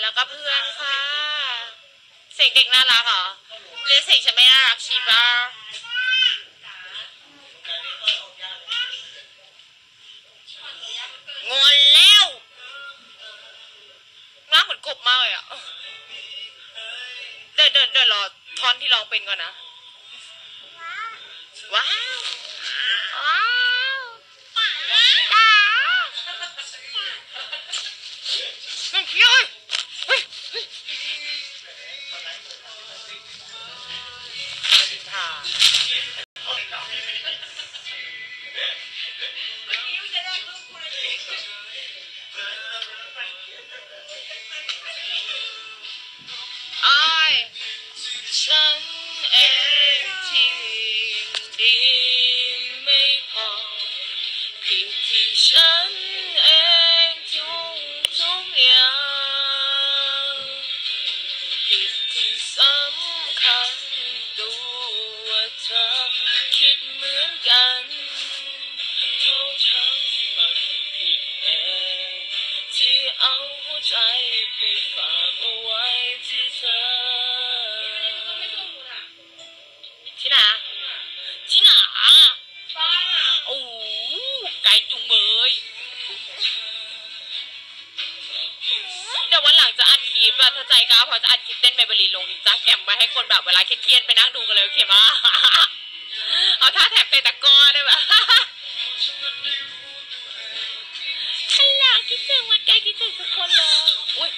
แล้วก็เพื่อนค่ะ เสียงเด็กน่ารักเหรอหรือเสียงฉันไม่น่ารักชีบ้างอนแล้วหน้าเหมือนกบมากเลยอะเดินเดินเดินรอท่อนที่ร้องเป็นก่อนนะ ว้าวว้ จะอัดคลิปอะถ้าใจกล้าพอจะอัดคลิปเต้นเมเบลีนลงอินสตาแกรมไว้ให้คนแบบเวลาเครียดๆไปนั่งดูกันเลยโอเคปะเอาท่าแท็กเตะตะกร้อได้ปะฮัลโหลคิดถึงวันไกลคิดถึงทุกคนเลยอุ้ย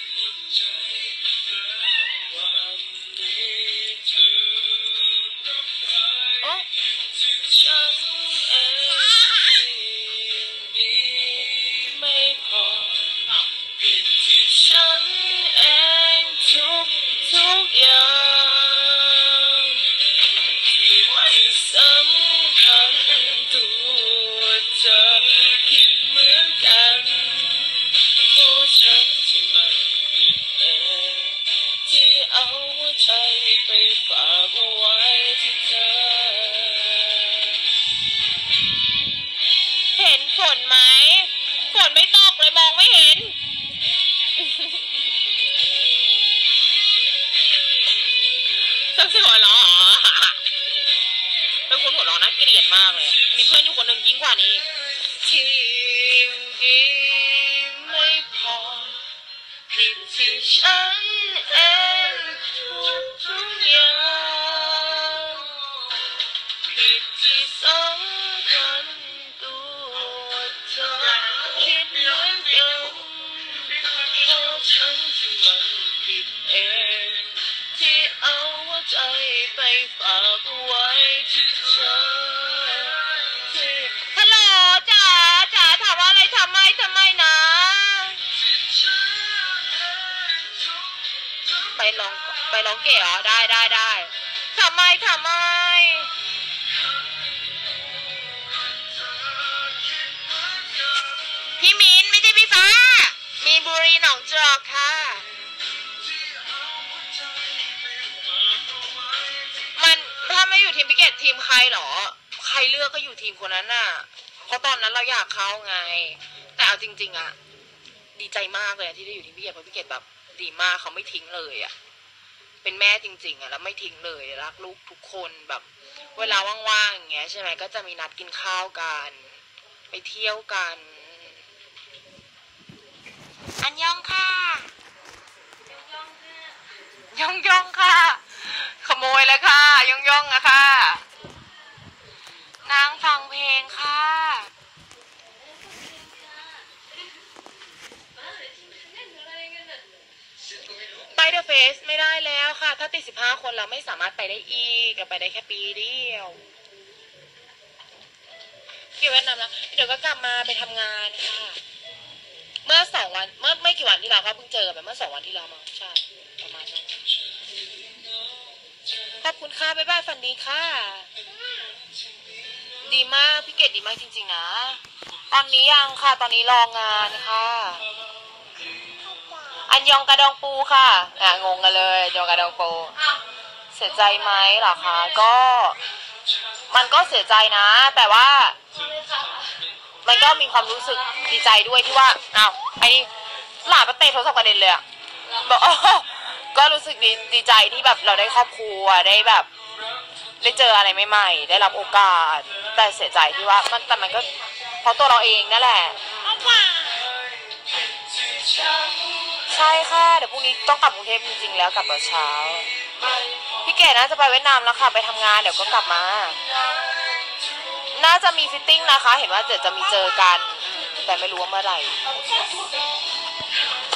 มากเลย มีเพื่อนอยู่คนหนึ่งยิ่งกว่านี้ที่ดีไม่พอผิดที่ฉันเองทุกทุกอย่างผิดที่สำคัญตัวเธอคิดเหมือนกันเพราะฉันที่มันผิดเอง ที่เอาหัวใจไปฝากไว้ ไปลองไปลองเก๋เหรอได้ได้ได้ทำไมทำไมพี่มินไม่ใช่พี่ฟ้า มีบุรีหนองจอกค่ะ มันถ้าไม่อยู่ทีมพิเกตทีมใครเหรอ ใครเลือกก็อยู่ทีมคนนั้นน่ะ เพราะตอนนั้นเราอยากเข้าไง แต่เอาจริง ๆอะดีใจมากเลยที่ได้อยู่ทีมพิเกตเพราะพิเกตแบบ ดีมากเขาไม่ทิ้งเลยอะ เป็นแม่จริง ๆอะแล้วไม่ทิ้งเลยรักลูกทุกคนแบบ เวลาว่างๆอย่างเงี้ยใช่ไหมก็จะมีนัดกินข้าวกันไปเที่ยวกัน อันยองค่ะย่องย่องค่ะ ขโมยเลยค่ะย่องย่องอะค่ะ นางฟังเพลงค่ะ ไปเดอะเฟสไม่ได้แล้วค่ะ ถ้าติดสิบห้าคนเราไม่สามารถไปได้อีกเราไปได้แค่ปีเดียวเกี่วกับน้ำแล้วเดี๋ยวก็กลับมาไปทำงานค่ะ เมื่อสองวันเมื่อไม่กี่วันที่เราก็เพิ่งเจอกันไปเมื่อสองวันที่เรามาใช่ประมาณนั้นขอบคุณค่ะบ๊ายบายฝันดีค่ะ ดีมากพี่เกดดีมากจริง ๆ นะ ตอนนี้ยังค่ะ ตอนนี้รองานค่ะ อันยองกระดองปูค่ะ อะงงกันเลยยองกระดองปู เสียใจไหมเหรอคะ ก็ มันก็เสียใจนะ แต่ว่า มันก็มีความรู้สึกดีใจด้วยที่ว่าอ้าวไอ้นี่หลานมาเตะโทรศัพท์กระเด็นเลยอะบอกก็รู้สึกดีดีใจที่แบบเราได้ครอบครัวได้แบบ ได้เจออะไรใหม่ๆได้รับโอกาส แต่เสียใจที่ว่า มันแต่มันก็เพราะตัวเราเองนั่นแหละ ใช่ค่ะ เดี๋ยวพรุ่งนี้ต้องกลับกรุงเทพจริงๆแล้วกลับตอนเช้า พี่เกดน่าจะไปเวียดนามแล้วค่ะ ไปทำงานเดี๋ยวก็กลับมา น่าจะมีฟิตติ้งนะคะ เห็นว่าเดี๋ยวจะมีเจอกันอืมแต่ไม่รู้ว่าเมื่อไหร่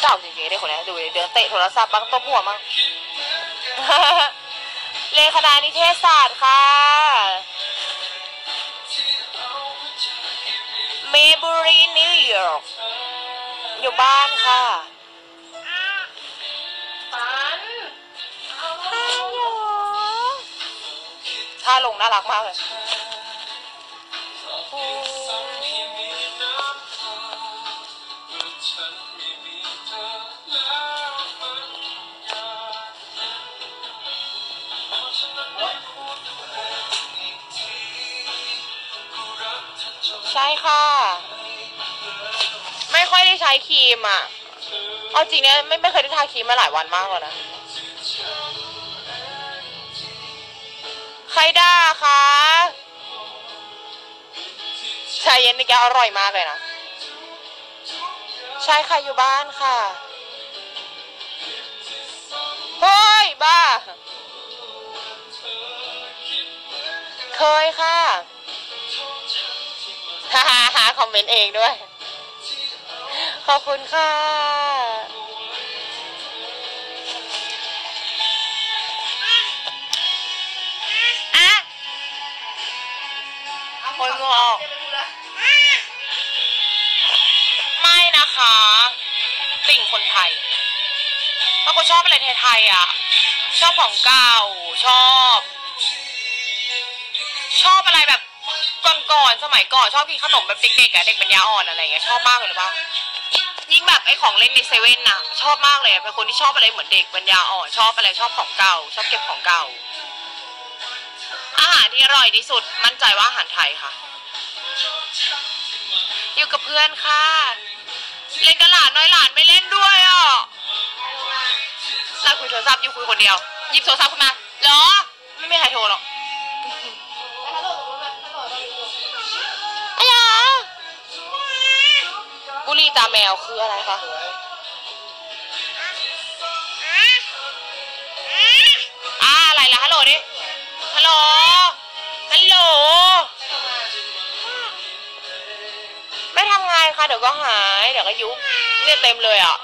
เจ้าจริงๆได้คนนี้ดูดิเดินเตะโทรศัพท์บ้างตบหัวมั้งเรียนคณะนิเทศศาสตร์ค่ะ เมเบอรีนิวยอร์กอยู่บ้านค่ะ ท่าลงน่ารักมากเลยใช่ค่ะ ไม่ค่อยได้ใช้ครีมอะ เอาจริงเนี่ยไม่ไม่เคยได้ทาครีมมาหลายวันมากแล้วนะ ใครด่าคะชาเย็นนี่แกอร่อยมากเลยนะใช่ค่ะอยู่บ้านค่ะเฮ้ยบ้า เคยค่ะฮ่าฮ่าคอมเมนต์เองด้วย ขอบคุณค่ะ โอยงออก ไม่นะคะ ติ่งคนไทยถ้าคนชอบอะไรไทยๆอะ ชอบของเก่า ชอบ ชอบอะไรแบบก่อนๆสมัยก่อนชอบกินขนมแบบเด็กๆอะเด็กปัญญาอ่อนอะไรอย่างเงี้ยชอบมากเลยป่ะยิ่งแบบไอ้ของเล่นในเซเว่นน่ะชอบมากเลยเป็นคนที่ชอบอะไรเหมือนเด็กปัญญาอ่อนชอบอะไรชอบของเก่า ชอบเก็บของเก่า อาหารที่อร่อยที่สุด มั่นใจว่าอาหารไทยค่ะ อยู่กับเพื่อนค่ะ เล่นกับหลานน้อยหลานไม่เล่นด้วยอะลาคุยโทรศัพท์อยู่คุยคนเดียวหยิบโทรศัพท์ขึ้นมาเหรอ ไม่มีใครโทรหรอกอะไรบุหรี่ตาแมวคืออะไรคะอ่าอะไรล่ะฮัลโหลดิฮัลโหล ไม่ทำงานค่ะเดี๋ยวก็หาย เดี๋ยวก็ยุบเนี่ยเต็มเลยอะ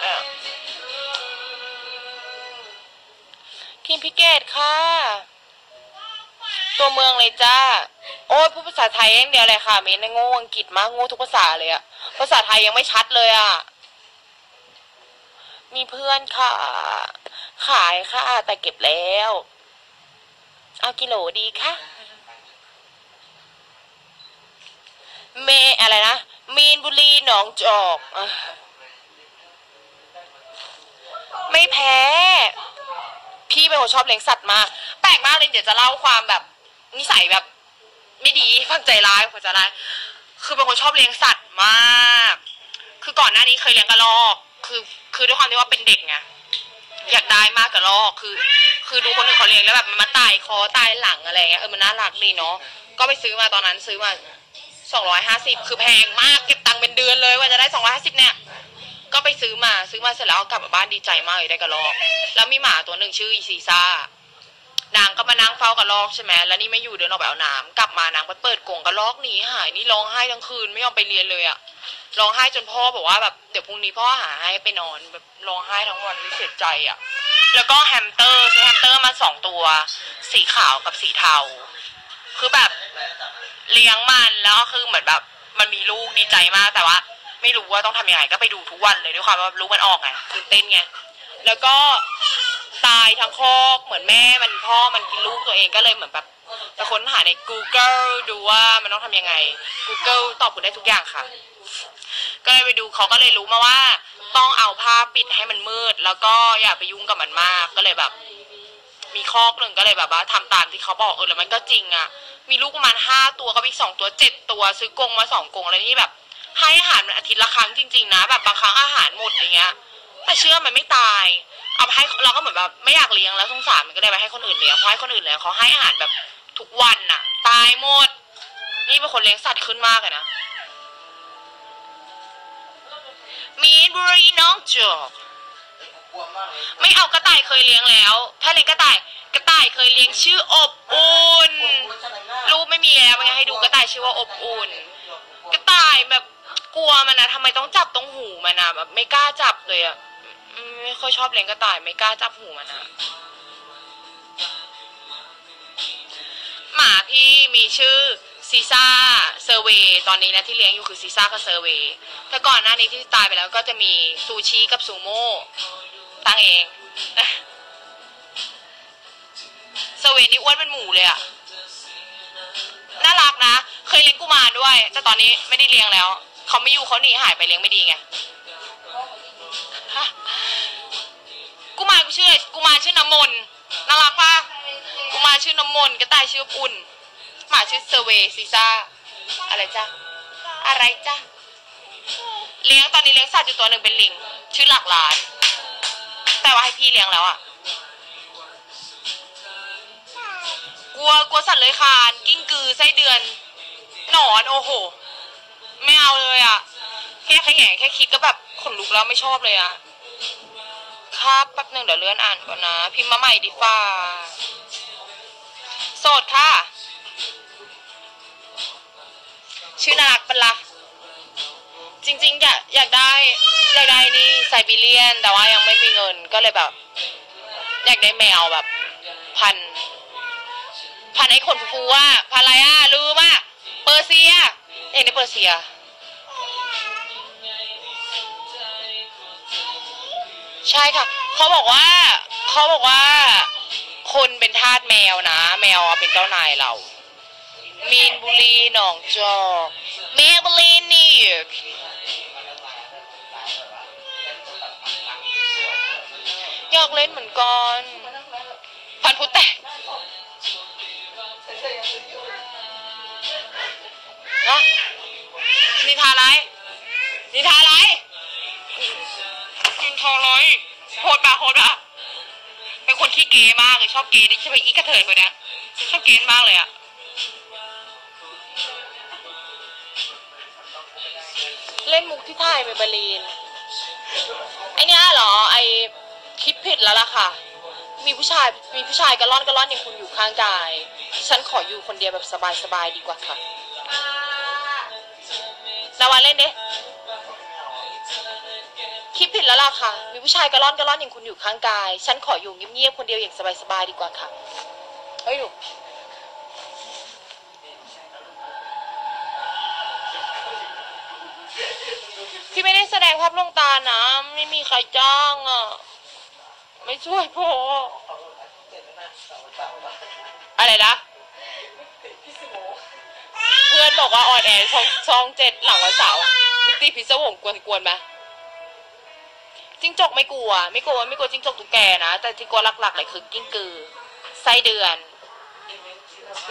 ทีมพิเกตค่ะ ตัวเมืองเลยจ้า โอ้ยพูดภาษาไทยอย่างเดียวเลยค่ะเมนโง่อังกฤษมากโง่ทุกภาษาเลยอะภาษาไทยยังไม่ชัดเลยอะมีเพื่อนค่ะ ขายค่ะ แต่เก็บแล้ว เอากิโลดีค่ะ เมอะไรนะ มีนบุรีหนองจอกอไม่แพ้ พี่เป็นคนชอบเลี้ยงสัตว์มาก แปลกมากเลยเดี๋ยวจะเล่าความแบบ นิสัยแบบ ไม่ดีฟังใจร้ายคนใจร้าย คือเป็นคนชอบเลี้ยงสัตว์มาก คือก่อนหน้านี้เคยเลี้ยงกระรอก คือคือด้วยความที่ว่าเป็นเด็กไงอยากได้มากกระรอกคือ คือดูคนอื่นเขาเลี้ยงแล้วแบบมันมาตายคอตายหลังอะไรเงี้ยเออมันน่ารักดีเนาะก็ไปซื้อมาตอนนั้นซื้อมา สองร้อยห้าสิบคือแพงมากเก็บตังค์เป็นเดือนเลยว่าจะได้สองร้อยห้าสิบเนี่ย ก็ไปซื้อมาซื้อมาเสร็จแล้วเอากลับมาบ้านดีใจมากเลยได้กระรอก แล้วมีหมาตัวหนึ่งชื่ออีซีซ่านางก็มานั่งเฝ้ากระรอกใช่ไหมแล้วนี่ไม่อยู่เดินออกไปเอาน้ำกลับมานางไปเปิดกรงกระรอกหนีหายนี่ร้องไห้ทั้งคืนไม่ยอมไปเรียนเลยอะร้องไห้จนพ่อบอกว่าแบบเดี๋ยวพรุ่งนี้พ่อหาให้ไปนอนแบบร้องไห้ทั้งวันเลยเสียใจอะแล้วก็แฮมสเตอร์ซื้อแฮมสเตอร์มาสองตัว สีขาวกับสีเทา คือแบบ เลี้ยงมันแล้วก็คือเหมือนแบบ มันมีลูกดีใจมากแต่ว่า ไม่รู้ว่าต้องทำยังไงก็ไปดูทุกวันเลยด้วยความว่าลูกมันออกไงตื่นเต้นไงแล้วก็ตายทั้งคอกเหมือนแม่มันพ่อมันกินลูกตัวเองก็เลยเหมือนแบบไปค้นหาใน Google ดูว่ามันต้องทำยังไง Google ตอบคุณได้ทุกอย่างค่ะ ก็เลยไปดูเขาก็เลยรู้มาว่า ต้องเอาผ้าปิดให้มันมืด แล้วก็อย่าไปยุ่งกับมันมากก็เลยแบบ มีคอกหนึ่งก็เลยแบบว่าทำตามที่เขาบอกเออแล้วมันก็จริงอะ มีลูกประมาณห้าตัวก็มีสองตัวเจ็ดตัวซื้อกรงมาสองกรงอะไรนี่แบบ ให้อาหารมันอาทิตย์ละครั้งจริง ๆ นะ แบบบางครั้งอาหารหมดอย่างเงี้ย แต่เชื่อมันไม่ตาย เอาไปให้เราก็เหมือนแบบไม่อยากเลี้ยงแล้วสงสารมันก็เลยไปให้คนอื่นเลี้ยงเพราะให้คนอื่นเลี้ยงเขาให้อาหารแบบทุกวันน่ะ ตายหมด นี่เป็นคนเลี้ยงสัตว์ขึ้นมากเลยนะมีนบุรีน้องจอกไม่เอากระต่ายเคยเลี้ยงแล้ว ถ้าเลี้ยงกระต่าย กระต่ายเคยเลี้ยงชื่ออบอุ่น รูปไม่มีแล้วมันให้ดูกระต่ายชื่อว่าอบอุ่น กระต่ายแบบกลัวมันนะทำไมต้องจับตรงหูมันนะแบบไม่กล้าจับเลยอะไม่ค่อยชอบเลี้ยงกระต่ายไม่กล้าจับหูมันนะหมาพี่มีชื่อซีซ่าเซอร์เวยตอนนี้นะที่เลี้ยงอยู่คือซีซ่ากับเซอร์เวยแต่ก่อนหน้านี้ที่ตายไปแล้วก็จะมีซูชิกับซูโม่ตั้งเอง อร์เวย์นี่อ้วนเป็นหมูเลยอะน่ารักนะ เคยเลี้ยงกุมารด้วย แต่ตอนนี้ไม่ได้เลี้ยงแล้ว เขาไม่อยู่เขาหนีหายไปเลี้ยงไม่ดีไงกุมารกูชื่ออะไรกุมารชื่อน้ำมนต์น่ารักปะกุมารชื่อน้ำมนต์กระต่ายชื่ออุ่น หมาชื่อเซเวซีซ่า อะไรจ้ะ อะไรจ้ะ เลี้ยงตอนนี้เลี้ยงสัตว์อยู่ตัวหนึ่งเป็นลิง ชื่อหลักล้าน แต่ว่าให้พี่เลี้ยงแล้วอะ วกลัวสัตว์เลื้อยคลานกิ้งกือไส้เดือน หนอนโอ้โห ไม่เอาเลยอะแค่แค่แง่แค่คิดก็แบบขนลุกแล้วไม่ชอบเลยอะครับแป๊บหนึ่งเดี๋ยวเลื่อนอ่านก่อนนะ พิมพ์มาใหม่ดีฟ้าโสดค่ะ ชื่อนารักเป็นละจริงๆ อยากอยากได้อยากได้นี่ไซบีเรียน แต่ว่ายังไม่มีเงินก็เลยแบบ อยากได้แมวแบบพันธ พันไอ้ขนฟูๆอะพันอะไรอะลืมอะเปอร์เซียเองในเปอร์เซีย ใช่ค่ะเขาบอกว่าเขาบอกว่า คนเป็นทาสแมวนะ แมวอะเป็นเจ้านายเรา มีนบุรีหนองจอกเมเบลีนนิวยอกอยากเล่นเหมือนกัน พันพุแตก ฮะนิทาอะไรนิทาอะไรนิทาอะไรโหดปะโหดปะเป็นคนขี้เกย์มากเลยชอบเกย์ดิใช่ไหมอีกระเทยคนเนี้ชอบเกย์มากเลยอะเล่นมุกที่ถ่ายไปบาลีนไอเนี้ยเหรอไอคิดผิดแล้วล่ะค่ะ มีผู้ชายมีผู้ชายกระล่อนกระล่อนอย่างคุณอยู่ข้างกาย ฉันขออยู่คนเดียวแบบสบายๆดีกว่าค่ะนาวาเล่นดิคิดผิดแล้วล่ะค่ะ มีผู้ชายกระล่อนกระล่อนอย่างคุณอยู่ข้างกาย ฉันขออยู่เงียบๆคนเดียวอย่างสบายๆดีกว่าค่ะ เฮ้ยหนูพี่ไม่ได้แสดงภาพลวงตานะ ไม่มีใครจ้างอะ ไม่ช่วยพอ อะไรนะ เพื่อนบอกว่าออนแอร์ช่องช่องเจ็ดหลังวันเสาร์นิติพิศวงกวนกวนไหมจิ้งจกไม่กลัว ไม่กลัวไม่กลัวจิ้งจกตุ๊กแกนะ แต่ที่กลัวหลักๆเลยคือกิ้งกือไส้เดือน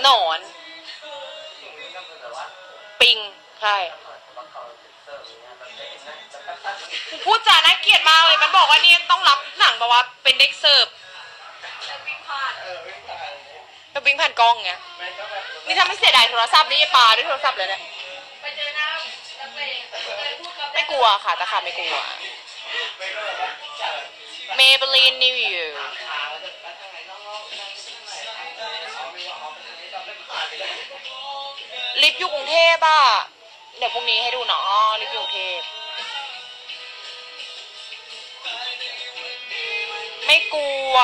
หนอน ปิงใช่พูดจาน่าเกลียดมากเลย มันบอกว่านี่ต้องรับหนังแบบว่าเป็นเด็กเสิร์ฟ แล้ววิ่งผ่านกล้องไงนี่ถ้าไม่เสียดายโทรศัพท์นี่ปาด้วยโทรศัพท์เลยเนี่ยไม่กลัวค่ะแต่ค่ะไม่กลัว Maybelline New Year ลิฟต์อยู่กรุงเทพอะ เดี๋ยวพรุ่งนี้ให้ดูเนาะลิฟต์อยู่กรุงเทพไม่กลัว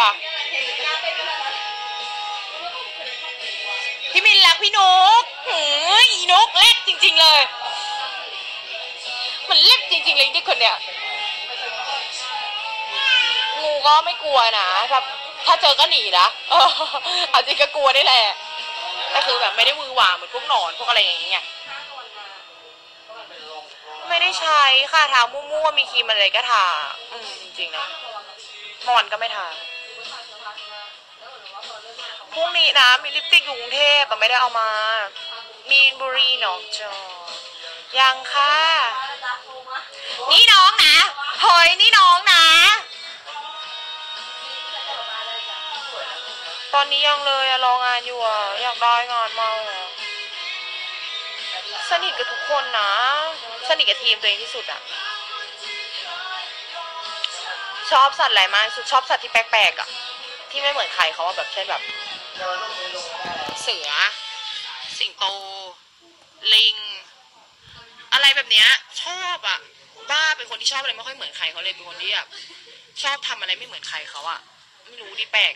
พี่นกพี่นกหืออีนกเล็กจริง ๆเลย มันเล็กจริง ๆ เลยเด็กคนเนี้ยงูก็ไม่กลัวนะแบบถ้าเจอก็หนีนะเออเอาจริงก็กลัวได้แหละแต่คือแบบไม่ได้วือหวาเหมือนพวกหนอนพวกอะไรอย่างเงี้ยไม่ได้ใช้ค่ะทามั่วๆมีครีมอะไรก็ทา อืมจริงนะมอนก็ไม่ทา พรุ่งนี้นะมีลิปสติกอยู่กรุงเทพแต่ไม่ได้เอามา มีนบุรีหนองจอกยังค่ะ นี่น้องนะเฮ้ยนี่น้องนะ ตอนนี้ยังเลยอะรองานอยู่อะอยากได้งานมากเลยอะสนิทกับทุกคนนะ สนิทกับทีมตัวเองที่สุดอะชอบสัตว์อะไรมากสุดชอบสัตว์ที่แปลกๆอะที่ไม่เหมือนใครเขาว่าแบบเช่นแบบ เสือ สิงโต ลิง อะไรแบบเนี้ย ชอบอะบ้าเป็นคนที่ชอบอะไรไม่ค่อยเหมือนใครเขาเลยเป็นคนที่แบบชอบทำอะไรไม่เหมือนใครเขาอะไม่รู้ดิแปลก